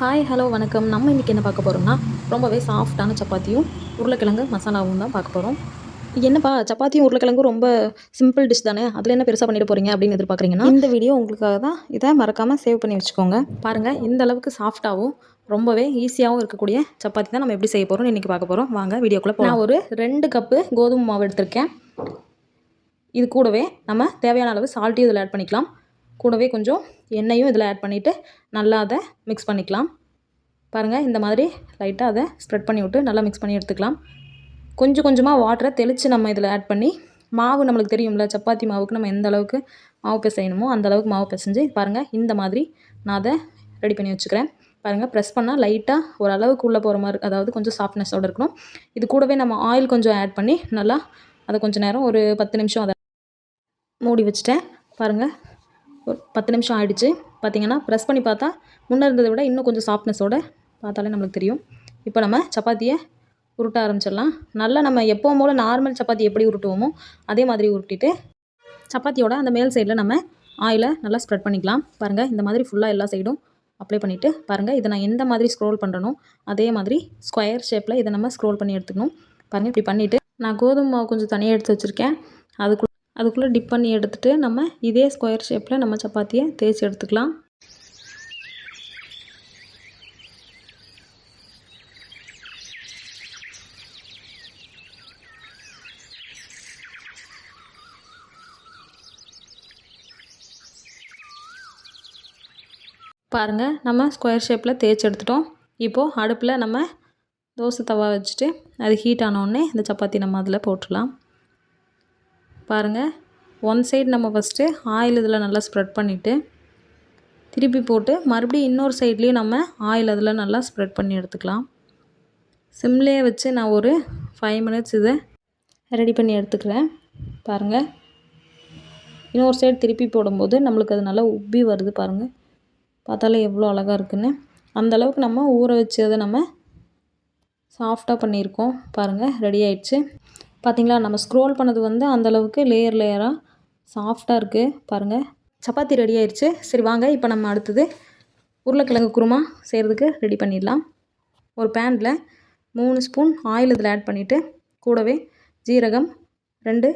Hi hello வணக்கம். நம்ம இன்றைக்கி என்ன பார்க்க போகிறோம்னா ரொம்பவே சாஃப்டான சப்பாத்தியும் உருளைக்கிழங்கு மசாலாவும் தான் பார்க்க போகிறோம் என்னப்பா சப்பாத்தியும் உருளைக்கிழங்கும் ரொம்ப சிம்பிள் டிஷ் தானே? அதில் என்ன பெருசாக பண்ணிட்டு போகிறீங்க அப்படின்னு எதிர்பார்க்குறீங்கன்னா இந்த வீடியோ உங்களுக்காக தான். இதை மறக்காமல் சேவ் பண்ணி வச்சுக்கோங்க. பாருங்கள் இந்த அளவுக்கு சாஃப்டாகவும் ரொம்பவே ஈஸியாகவும் இருக்கக்கூடிய சப்பாத்தி தான் நம்ம எப்படி செய்ய போகிறோம்னு இன்றைக்கி பார்க்க போகிறோம் வாங்க வீடியோக்குள்ளே நான் ஒரு ரெண்டு கப்பு கோதுமை மாவு எடுத்திருக்கேன். இது கூடவே நம்ம தேவையான அளவு சால்ட்டையும் இதில் ஆட் பண்ணிக்கலாம். கூடவே கொஞ்சம் எண்ணெயும் இதில் ஆட் பண்ணிவிட்டு நல்லா அதை மிக்ஸ் பண்ணிக்கலாம். பாருங்கள் இந்த மாதிரி லைட்டாக அதை ஸ்ப்ரெட் பண்ணி விட்டு நல்லா மிக்ஸ் பண்ணி எடுத்துக்கலாம். கொஞ்சம் கொஞ்சமாக வாட்டரை தெளித்து நம்ம இதில் ஆட் பண்ணி மாவு நம்மளுக்கு தெரியும்ல சப்பாத்தி மாவுக்கு நம்ம எந்த அளவுக்கு மாவு பிசையணுமோ அந்த அளவுக்கு மாவு பிசைஞ்சு பாருங்கள் இந்த மாதிரி நான் அதை ரெடி பண்ணி வச்சுக்கிறேன். பாருங்கள் ப்ரெஸ் பண்ணால் லைட்டாக ஒரு அளவுக்கு உள்ளே போகிற மாதிரி அதாவது கொஞ்சம் சாஃப்ட்னஸோடு இருக்கணும். இது கூடவே நம்ம ஆயில் கொஞ்சம் ஆட் பண்ணி நல்லா அதை கொஞ்சம் நேரம் ஒரு பத்து நிமிஷம் அதை மூடி வச்சுட்டேன். பாருங்கள் ஒரு பத்து நிமிஷம் ஆகிடுச்சு பார்த்தீங்கன்னா ப்ரெஸ் பண்ணி பார்த்தா முன்னே இருந்ததை விட இன்னும் கொஞ்சம் சாஃப்ட்னஸோட பார்த்தாலே நம்மளுக்கு தெரியும். இப்போ நம்ம சப்பாத்தியை உருட்ட ஆரம்பிச்சிடலாம். நல்லா நம்ம எப்போவும் போல் நார்மல் சப்பாத்தி எப்படி உருட்டுவோமோ அதே மாதிரி உருட்டிட்டு சப்பாத்தியோட அந்த மேல் சைடில் நம்ம ஆயிலை நல்லா ஸ்ப்ரெட் பண்ணிக்கலாம். பாருங்கள் இந்த மாதிரி ஃபுல்லாக எல்லா சைடும் அப்ளை பண்ணிவிட்டு பாருங்கள் இதை நான் எந்த மாதிரி ஸ்க்ரோல் பண்ணுறனோ அதே மாதிரி ஸ்கொயர் ஷேப்பில் இதை நம்ம ஸ்க்ரோல் பண்ணி எடுத்துக்கணும். பாருங்கள் இப்படி பண்ணிவிட்டு நான் கோதுமை மாவு கொஞ்சம் தனியாக எடுத்து வச்சுருக்கேன். அதுக்கு அதுக்குள்ளே டிப் பண்ணி எடுத்துகிட்டு நம்ம இதே ஸ்கொயர் ஷேப்பில் நம்ம சப்பாத்தியை தேய்ச்சி எடுத்துக்கலாம். பாருங்கள் நம்ம ஸ்கொயர் ஷேப்பில் தேய்ச்சி எடுத்துட்டோம். இப்போது அடுப்பில் நம்ம தோசை தவா வச்சுட்டு அது ஹீட் ஆனோடனே இந்த சப்பாத்தி நம்ம அதில் போட்டுடலாம். பாருங்கள் ஒன் சைடு நம்ம ஃபஸ்ட்டு ஆயில் இதில் நல்லா ஸ்ப்ரெட் பண்ணிவிட்டு திருப்பி போட்டு மறுபடியும் இன்னொரு சைட்லேயும் நம்ம ஆயில் அதில் நல்லா ஸ்ப்ரெட் பண்ணி எடுத்துக்கலாம். சிம்லேயே வச்சு நான் ஒரு ஃபைவ் மினிட்ஸ் இதை ரெடி பண்ணி எடுத்துக்கிறேன். பாருங்கள் இன்னொரு சைடு திருப்பி போடும்போது நம்மளுக்கு அது நல்லா உப்பி வருது பாருங்கள் பார்த்தாலே எவ்வளோ அழகாக இருக்குன்னு. அந்தளவுக்கு நம்ம ஊற வச்சு அதை நம்ம சாஃப்டாக பண்ணியிருக்கோம். பாருங்கள் ரெடி ஆயிடுச்சு. பார்த்திங்களா நம்ம ஸ்க்ரோல் பண்ணது வந்து அந்தளவுக்கு லேயர் லேயராக சாஃப்டாக இருக்குது பாருங்கள் சப்பாத்தி ரெடி ஆயிடுச்சு சரி வாங்க. இப்போ நம்ம அடுத்தது உருளைக்கிழங்கு குருமா செய்கிறதுக்கு ரெடி பண்ணிடலாம். ஒரு பேனில் மூணு ஸ்பூன் ஆயில் இதில் ஆட் பண்ணிவிட்டு கூடவே ஜீரகம் ரெண்டு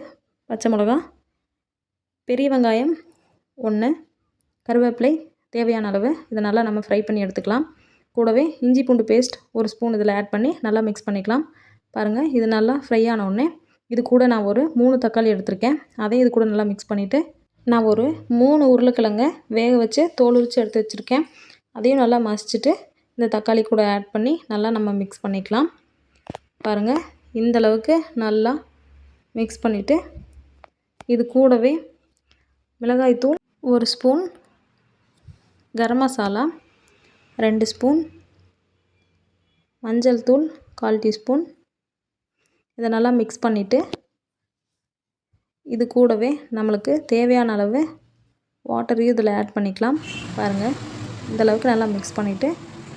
பச்சை மிளகா பெரிய வெங்காயம் ஒன்று கருவேப்பிலை தேவையான அளவு. இதை நல்லா நம்ம ஃப்ரை பண்ணி எடுத்துக்கலாம். கூடவே இஞ்சி பூண்டு பேஸ்ட் ஒரு ஸ்பூன் இதில் ஆட் பண்ணி நல்லா மிக்ஸ் பண்ணிக்கலாம். பாருங்கள் இது நல்லா ஃப்ரை ஆன உடனே இது கூட நான் ஒரு மூணு தக்காளி எடுத்திருக்கேன். அதையும் இது கூட நல்லா மிக்ஸ் பண்ணிவிட்டு நான் ஒரு மூணு உருளைக்கிழங்க வேக வச்சு தோல் உரித்து எடுத்து வச்சுருக்கேன். அதையும் நல்லா மசிச்சுட்டு இந்த தக்காளி கூட ஆட் பண்ணி நல்லா நம்ம மிக்ஸ் பண்ணிக்கலாம். பாருங்கள் இந்தளவுக்கு நல்லா மிக்ஸ் பண்ணிவிட்டு இது கூடவே மிளகாய்த்தூள் ஒரு ஸ்பூன் கரம் மசாலா ரெண்டு ஸ்பூன் மஞ்சள் தூள் கால் டீஸ்பூன் இதை நல்லா மிக்ஸ் பண்ணிவிட்டு இது கூடவே நம்மளுக்கு தேவையான அளவு வாட்டரையும் இதில் ஆட் பண்ணிக்கலாம். பாருங்கள் இந்தளவுக்கு நல்லா மிக்ஸ் பண்ணிவிட்டு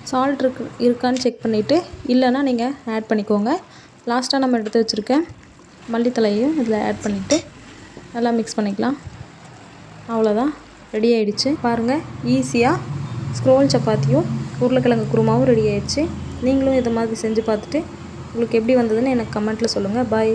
சால்ட் இருக்கு இருக்கான்னு செக் பண்ணிவிட்டு இல்லைன்னா நீங்கள் ஆட் பண்ணிக்கோங்க. லாஸ்ட்டாக நம்ம எடுத்து வச்சுருக்க மல்லித்தலையும் இதில் ஆட் பண்ணிவிட்டு நல்லா மிக்ஸ் பண்ணிக்கலாம். அவ்வளோதான் ரெடி ஆகிடுச்சு பாருங்கள் ஈஸியாக ஸ்க்ரோல் சப்பாத்தியும் உருளைக்கிழங்கு குருமாவும் ரெடி ஆயிடுச்சு. நீங்களும் இதை மாதிரி செஞ்சு பார்த்துட்டு உங்களுக்கு எப்படி வந்ததுன்னு எனக்கு கமெண்ட்டில் சொல்லுங்கள் பாய்